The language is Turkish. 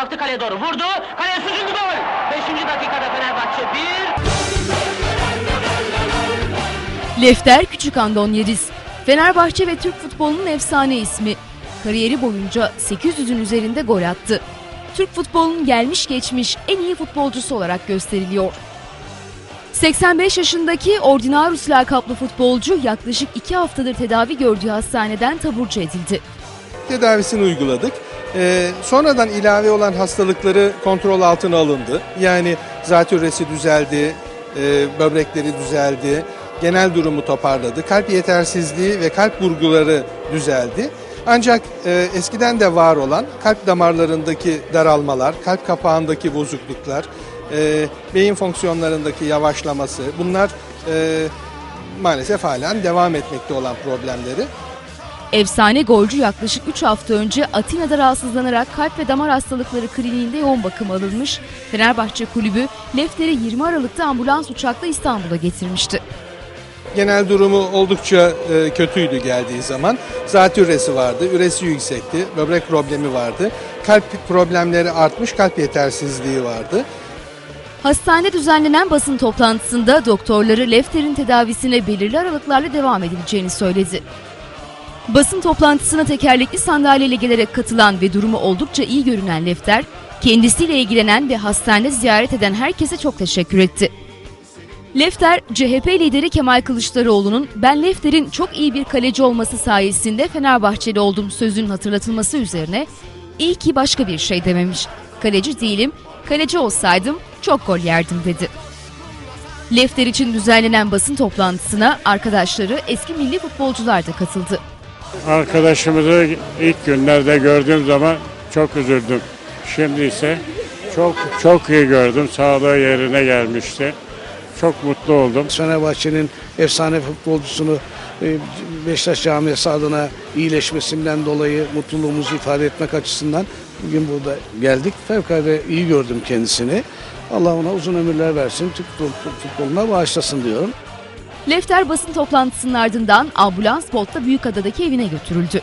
Baktı kaleye doğru vurdu. Kaleye süzüldü gol. Beşinci dakikada Fenerbahçe 1. Lefter Küçük Andon Yediz. Fenerbahçe ve Türk futbolunun efsane ismi. Kariyeri boyunca 800'ün üzerinde gol attı. Türk futbolunun gelmiş geçmiş en iyi futbolcusu olarak gösteriliyor. 85 yaşındaki Ordinarius lakaplı futbolcu yaklaşık 2 haftadır tedavi gördüğü hastaneden taburcu edildi. Tedavisini uyguladık. Ee, sonradan ilave olan hastalıkları kontrol altına alındı. Yani zatürresi düzeldi, e, böbrekleri düzeldi, genel durumu toparladı, kalp yetersizliği ve kalp vurguları düzeldi. Ancak e, eskiden de var olan kalp damarlarındaki daralmalar, kalp kapağındaki bozukluklar, e, beyin fonksiyonlarındaki yavaşlaması bunlar e, maalesef halen devam etmekte olan problemleri. Efsane golcü yaklaşık 3 hafta önce Atina'da rahatsızlanarak kalp ve damar hastalıkları kliniğinde yoğun bakım alınmış. Fenerbahçe kulübü Lefter'i 20 Aralık'ta ambulans uçakla İstanbul'a getirmişti. Genel durumu oldukça e, kötüydü geldiği zaman. Zatürresi vardı, üresi yüksekti, böbrek problemi vardı. Kalp problemleri artmış, kalp yetersizliği vardı. Hastanede düzenlenen basın toplantısında doktorları Lefter'in tedavisine belirli aralıklarla devam edileceğini söyledi. Basın toplantısına tekerlekli sandalyeyle gelerek katılan ve durumu oldukça iyi görünen Lefter, kendisiyle ilgilenen ve hastanede ziyaret eden herkese çok teşekkür etti. Lefter, CHP lideri Kemal Kılıçdaroğlu'nun ben Lefter'in çok iyi bir kaleci olması sayesinde Fenerbahçeli oldum sözünün hatırlatılması üzerine iyi ki başka bir şey dememiş. Kaleci değilim, kaleci olsaydım çok gol yerdim dedi. Lefter için düzenlenen basın toplantısına arkadaşları eski milli futbolcular da katıldı. Arkadaşımızı ilk günlerde gördüğüm zaman çok üzüldüm. Şimdi ise çok çok iyi gördüm. Sağlığı yerine gelmişti. Çok mutlu oldum. Fenerbahçe'nin efsane futbolcusunu e, Beşiktaş camiası adına iyileşmesinden dolayı mutluluğumuzu ifade etmek açısından bugün burada geldik. Fevkalade iyi gördüm kendisini. Allah ona uzun ömürler versin, futboluna bağışlasın diyorum. Lefter basın toplantısının ardından ambulans botla Büyükada'daki evine götürüldü.